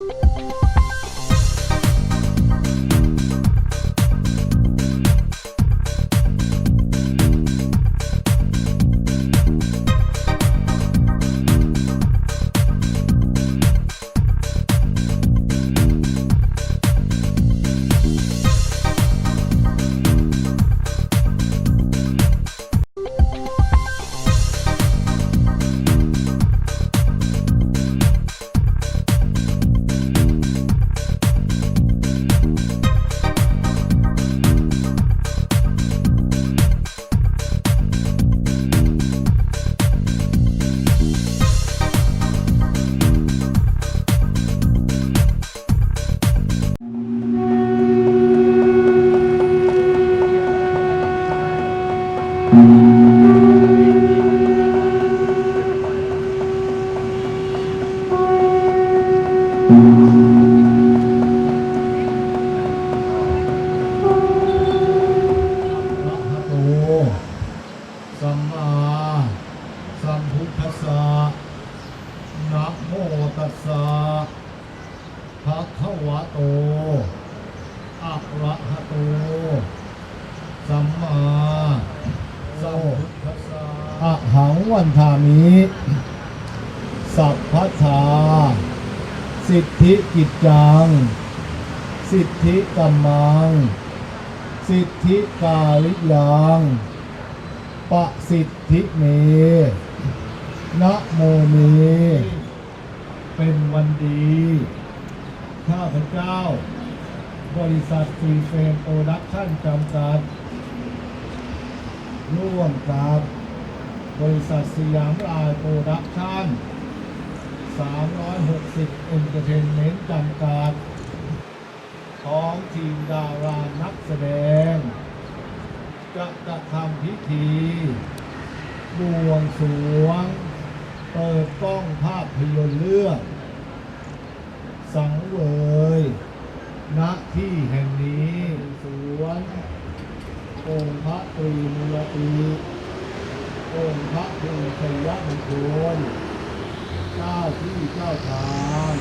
อ ภะคะวะโต อะระหะโต สัมมาสัมพุทธัสสะอะหังวันทามิ สัพพัทธา สิทธิกิจจัง สิทธิกัมมัง สิทธิกาลิยังปะสิทธิเม นะโมเม เป็นวันดี ข้าพเจ้า บริษัทฟรีเฟมโปรดักชั่นจำกัด ร่วมกับบริษัทสยามลายโปรดักชั่น 360เอนเตอร์เทนเมนต์จำกัดของทีมดารานักแสดง จะกระทำพิธีบวงสรวง เปิดกล้องภาพยนตร์เรื่อง สังเวยณที่แห่งนี้สวนองค์พระตรีมูล ตีองค์พระภูมิชัยมงคลเจ้าที่เจ้าทาง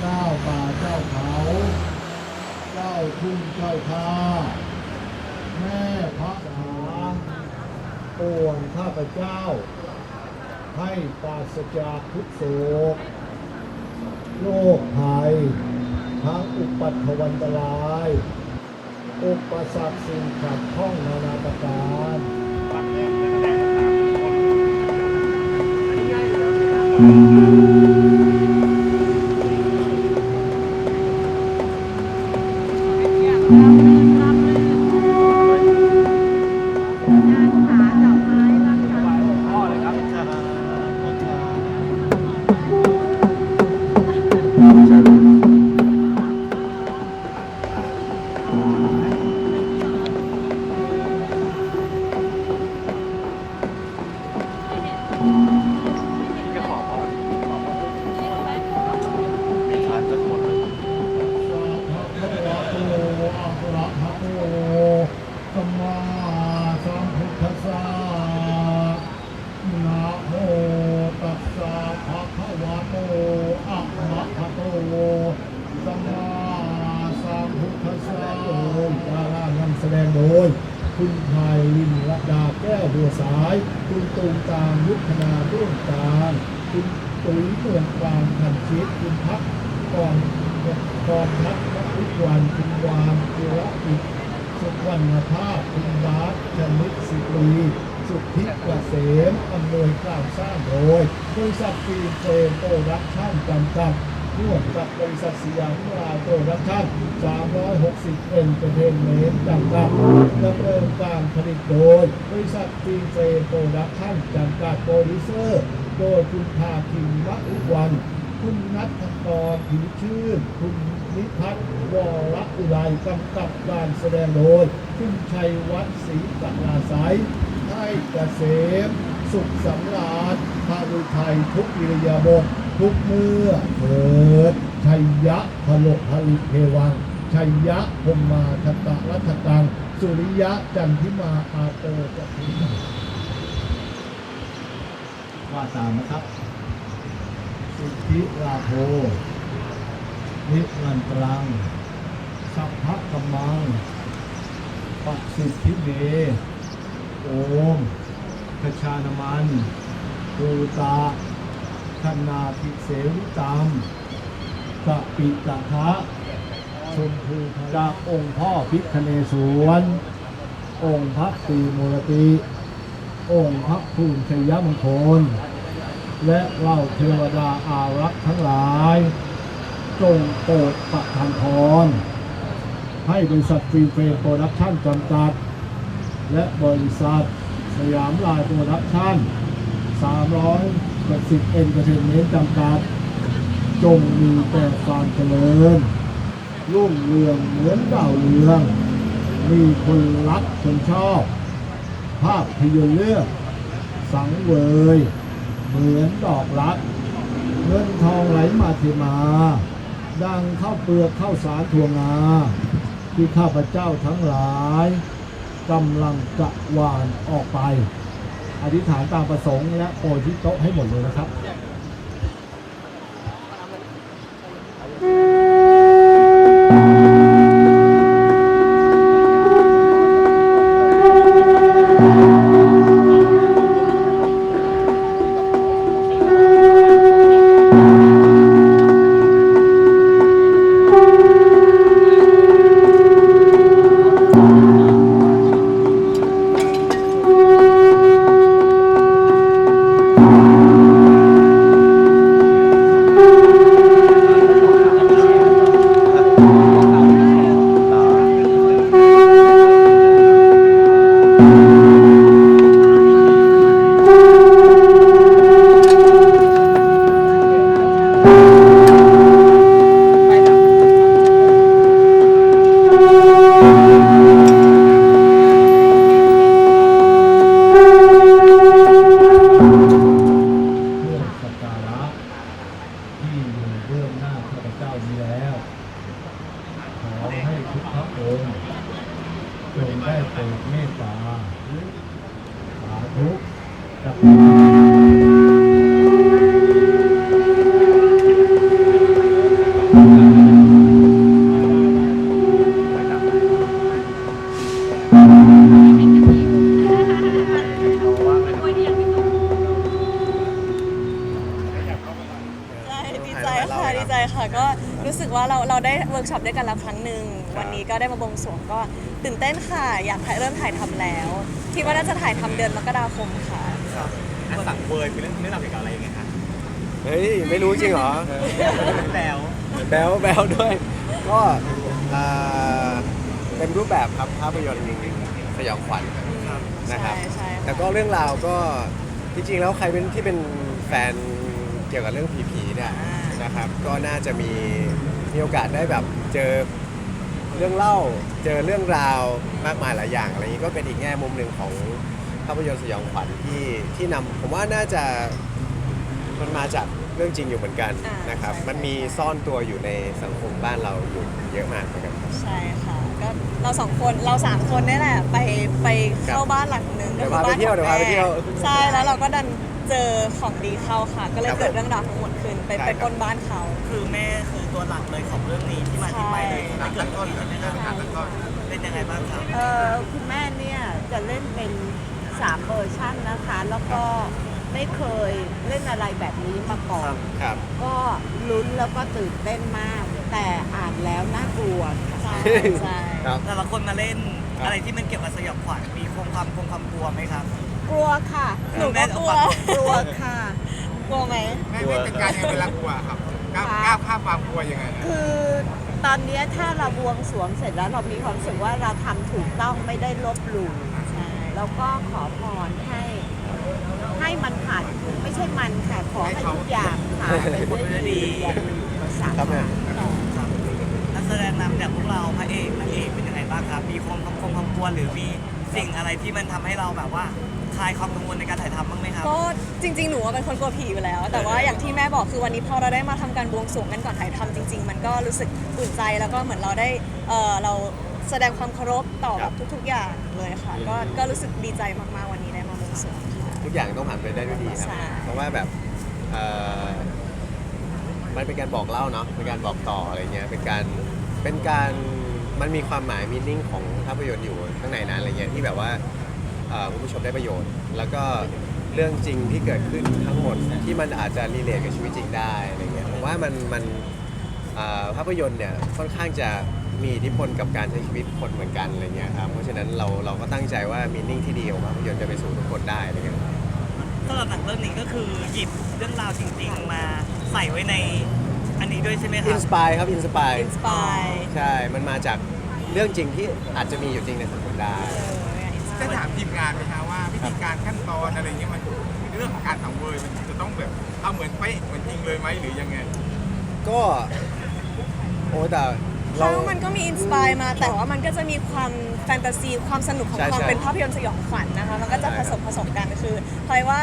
เจ้าป่าเจ้าเขา เจ้าทุ่งเจ้าท่าแม่พระสางปวงข้าพเจ้า ให้ปราศจากทุกโศกโรคภัยทั้งอุปัตถวันตราย อุปสรรคสิ่งขัดข้องนานาประการอืมายคุณตูมตามยุทธนาร่วมการคุณตุ๋ยเมืองกลางพันชิตคุณพักกอนก่อนพักนักวิจารณ์คุณวานจิระอิกสุวรรณภาพคุณบาสชนิดสิรีสุทธิเกษมอำนวยกล่ารสร้างโดยบริษัทฟิล์มเฟโปรักชั่นจำกัด ร่วมกับบริษัทสยามลาโปรดักชั่น360เอ็นเตอร์เทนเมนต์จำกัดดำเนินการผลิตโดย บริษัทฟิล์มเฟโปรดักชั่นจำกัดโปรดิวเซอร์ โดยคุณภาคินวะอุวัน คุณนัทกรผิวชื่น คุณนิพัฒน์วรอุไรกำกับการแสดงโดย คุณชัยวัฒน์ศรีกนาสายให้เกษม สุขสำราญพารุไทยทุกอิริยาบถ ทุกเมื่อเถิดชัยยะพโลพลิเทวังชัยยะพมมาทตะรัตตัง สุริยะจันทิมาอาโตจะพิว่าตามนะครับสิทธิราโภนิรันตรัง สัพพะกมังปัสสิทธิเมโอมคชานมันปูตา คนาภิเสวิตามกะปิตะทะชมพูจากองค์พ่อพิคเนศวรองค์พระตีมูลติ องค์พระภูมิชัยมงคล และเหล่าเทวดาอารักษ์ทั้งหลาย จงโปรดประทานพรให้บริษัทฟรีเฟรมโปรดักชั่นจำกัด และบริษัทสยามลายโปรดักชั่น 380เอ็นเตอร์เทนเมนต์จำกัด จงมีแต่ความเจริญ รุ่งเรืองเหมือนดาวเรือง มีคนรักคนชอบ ภาพพยนตร์เรื่อง สังเวย เหมือนดอกรัก เงินทองไหลมาเทมา ดังข้าวเปลือกข้าวสารถั่วงา ที่ข้าพเจ้าทั้งหลายกำลังจะหวานออกไป อธิษฐานตามประสงค์และโปรยที่โต๊ะให้หมดเลยนะครับ ดีใจค่ะดีใจค่ะก็รู้สึกว่าเราเราได้เวิร์กช็อปด้วยกันแล้วครั้งหนึ่งวันนี้ก็ได้มาบวงสรวงก็ตื่นเต้นค่ะ อยากถ่ายเริ่มถ่ายทำแล้วคิดว่าน่าจะถ่ายทำเดือนมกราคมค่ะ ครับอันสังเวยคือเรื่องเรื่องราวเกี่ยวกับอะไรยังไงคะ เฮ้ยไม่รู้จริงเหรอแล้วแบลแบลด้วย ก็อ่าเป็นรูปแบบครับภาพยนตร์สยองขวัญนะครับใช่ใช่ค่ะแต่ก็เรื่องราวก็จริงๆแล้วใครเป็นที่เป็นแฟนเกี่ยวกับเรื่องผีๆเนี่ยนะครับ ก็น่าจะมีมีโอกาสได้แบบเจอเรื่องเล่าเจอเรื่องราวมากมายหลายอย่างอะไรอย่างนี้ก็เป็นอีกแง่มุมหนึ่งของภาพยนตร์สยองขวัญที่ที่นำผมว่าน่าจะ มันมาจากเรื่องจริงอยู่เหมือนกันอ่านนะครับ ใช่ มันมีซ่อนตัวอยู่ในสังคมบ้านเราอยู่เยอะมากเหมือนกันครับใช่ค่ะก็เราสองคนเราสามคนนี่แหละ ไปไปเข้าบ้านหลังนึงเดี๋ก็ยวคือพาไปบ้านเที่ยวของเดี๋ยวพาไปแม่เที่ยวใช่แล้วเราก็ดันเจอของดีเข้าค่ะ ก็เลยครับเกิดเรื่องราวทั้งหมดขึ้นไปใช่ไปครับปล้นบ้านเขา คือแม่คือตัวหลักเลยของเรื่องนี้ที่มาที่ไปเลยใช่ ไม่เกิดต้นใช่ไหมครับเป็นยังไงบ้างครับ เอ่อคุณแม่เนี่ยจะเล่นเป็น 3 เวอร์ชันนะคะ แล้วก็ ไม่เคยเล่นอะไรแบบนี้มาก่อน ครับ ก็ลุ้นแล้วก็ตื่นเต้นมาก แต่อ่านแล้วน่ากลัวค่ะใช่ใช่ครับ แต่ละคนมาเล่นครับ อะไรที่มันเกี่ยวกับสยองขวัญมีคงความคงความกลัวไหมครับ กลัวค่ะ หนูก็กลัว กลัวค่ะ กลัวไหมแม่ไม่จัดการยังไงเวลากลัวครับก้าวก้าวข้ามความกลัวยังไงฮะคือตอนเนี้ยถ้าเราบวงสรวงเสร็จแล้วเรามีความรู้สึกว่าเราทำถูกต้องไม่ได้ลบหลู่ใช่แล้วก็ขอพรให้ให้ มันผ่านไม่ใช่มันค่ะขอให้ทุกอย่างผ่านไปด้วยดีอย่ามีอุปสรรคครับแม่ค่ะครับนักแสดงนำจากพวกเราพระเอกนางเอกเป็นยังไงบ้างครับ มีความคงความกลัวหรือมีสิ่งอะไรที่มันทำให้เราแบบว่าคลายความกังวลในการถ่ายทำบ้างไหมครับ ก็จริง ๆ หนูว่าเป็นคนกลัวผีอยู่แล้ว แต่ว่าอย่างที่แม่บอกคือวันนี้พอเราได้มาทำการบวงสรวงกันก่อนถ่ายทำจริง ๆ มันก็รู้สึกอุ่นใจแล้วก็เหมือนเราได้เออเราแสดงความเคารพต่อแบบทุก ๆ อย่างเลยค่ะ ก็ก็รู้สึกดีใจมากๆ กอย่างต้องผ่านไปได้ด้วยดีครับใช่เพราะว่าแบบเอ่อมันเป็นการบอกเล่าเนาะเป็นการบอกต่ออะไรเงี้ยเป็นการเป็นการมันมีความหมายมีนิ่งของภาพยนตร์อยู่ข้างในนั้นอะไรเงี้ยที่แบบว่าเอ่อคุณผู้ชมได้ประโยชน์ แล้วก็เรื่องจริงที่เกิดขึ้นทั้งหมดที่มันอาจจะรีเลทกับชีวิตจริงได้อะไรเงี้ยผมว่ามันมันเอ่อภาพยนตร์เนี่ยค่อนข้างจะมีอิทธิพลกับการใช้ชีวิตคนเหมือนกันอะไรเงี้ยครับเพราะฉะนั้นเราเราก็ตั้งใจว่ามีนิ่งที่ดีของภาพยนตร์จะไปสู่ทุกคนได้อะไรเงี้ยสำหรับหนังเรื่องนี้ก็คือหยิบเรื่องราวจริง ๆ มาใส่ไว้ในอันนี้ด้วยใช่ไหมคอิรันบ สปายครับอินสปายอินสปายใช่ มันมาจากเรื่องจริงที่อาจจะมีอยู่จริงในสังคมได้ จะถามทีมงานไหมคะว่าวิธีการขั้นตอนอะไรเงี้ยมันเรื่องของการสังเวยมันจะต้องแบบเอาเหมือนเป๊ะเหมือนจริงเลยไหมหรือยังไงก็ โอ้แต่ เรา แล้วมันก็มีอินสปายมาแต่ว่ามันก็จะมีความแฟนตาซี ความสนุกของใช่ความใช่เป็นภาพยนตร์สยองขวัญนะคะมันก็จะใช่ผครับสมผสมกันคือพลอยว่า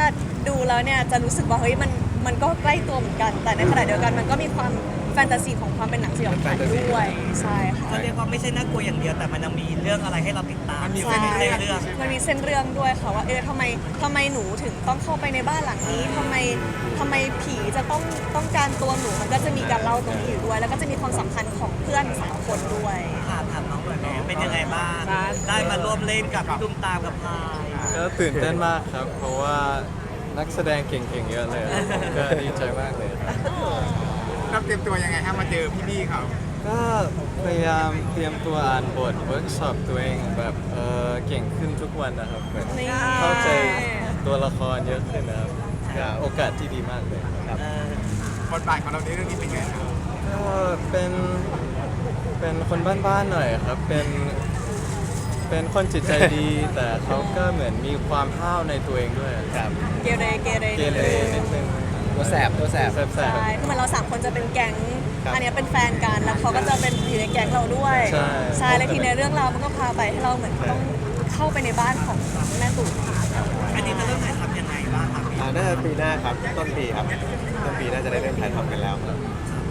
ดูแล้วเนี่ยจะรู้สึกว่าเฮ้ยมันมันก็ใกล้ตัวเหมือนกัน แต่ในขณะเดียวกันมันก็มีความแฟนตาซีของความเป็นหนังสยองขวัญด้วยใช่ค่ะเขาเรียกว่าไม่ใช่น่ากลัวอย่างเดียวแต่มันยังมีเรื่องอะไรให้เราติดตามมันมี ใช่เส้นเรื่องมันมีเส้นเรื่องด้วยค่ะว่าเออทำไมทำไมหนูถึงต้องเข้าไปในบ้านหลังนี้ทำไมทำไม ผีจะต้องต้องการตัวหนูมันก็จะมีการเล่าตรงนี้อยู่ด้วย แล้วก็จะมีความสำคัญของเพื่อนสามคนด้วย ถามถามน้องหน่อยแม่เป็นยังไงบ้างได้มาร่วมเล่นกับพี่ตุ้มตามกับพายก็ตื่นเต้นมากครับ เพราะว่านักแสดงเก่งๆเยอะเลยผมก็ดีใจมากเลยครับเราเตรียมตัวยังไงครับมาเจอพี่ๆเขาก็พยายามเตรียมตัวอ่านบทเวิร์กช็อปตัวเองแบบเออเก่งขึ้นทุกวันนะครับเหมือนนี่เข้าใจตัวละครเยอะขึ้นนะครับก็ โอกาสที่ดีมากเลยครับเออบทบาทของเราในเรื่องนี้เป็นไงครับก็เป็นเป็นคนบ้านๆหน่อยครับ เป็นเป็นคนจิตใจดี แต่เขาก็เหมือนมีความห้าวในตัวเองด้วยครับเกเรเกเรเกเรนิดนึงตัวแสบตัวแสบแสบ ใช่คือเหมือนเราสามคนจะเป็นแก๊ง ครับอันเนี้ยเป็นแฟนกัน แล้วเขาก็จะเป็นอยู่ในแก๊งเราด้วยใช่ใช่แล้วทีในเรื่องราวมันก็พาไปให้เราเหมือนต้องเข้าไปในบ้านของแม่ตู่อันนี้จะเริ่มถ่ายทำยังไงบ้างครับพี่ อ่าน่าจะปีหน้าครับ ต้นปีครับ ต้นปีน่าจะได้เริ่มถ่ายทำกันแล้ว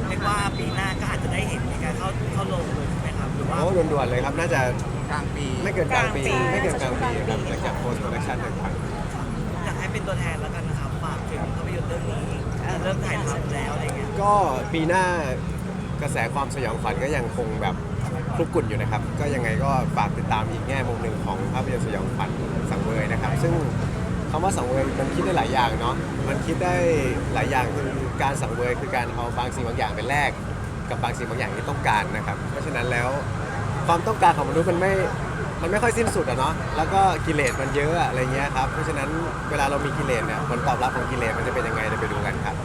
เรียกว่าปีหน้าก็อาจจะได้เห็นในการเข้าเข้าลงเลยใช่ไหมครับหรือว่า โอ้ด่วนๆเลยครับ น่าจะกลางปีไม่เกินกลางปีไม่เกินกลางปีครับหลังจากโพสต์โปรดักชั่นต่างอยากให้เป็นตัวแทนแล้วกันนะครับฝากถึงภาพยนตร์เรื่องนี้จะเริ่มถ่ายทำแล้วอะไรเงี้ยๆก็ปีหน้ากระแสความสยองขวัญก็ยังคงแบบคลุกกลุ่นอยู่นะครับ ก็ยังไงก็ฝากติดตามอีกแง่มุมหนึ่งของภาพยนตร์สยองขวัญสังเวยนะครับ ซึ่ง คำว่าสังเวยมันคิดได้หลายอย่างเนาะมันคิดได้หลายอย่างคือการสังเวยคือการเอาบางสิ่งบางอย่างเป็นแลกกับบางสิ่งบางอย่างที่ต้องการนะครับ เพราะฉะนั้นแล้วความต้องการของมนุษย์มันไม่มันไม่ค่อยสิ้นสุดอะเนาะแล้วก็กิเลสมันเยอะอะไรเงี้ยครับเพราะฉะนั้นเวลาเรามีกิเลสเนี่ยผลตอบรับของกิเลสมันจะเป็นยังไงเดี๋ยวไปดูกันครับ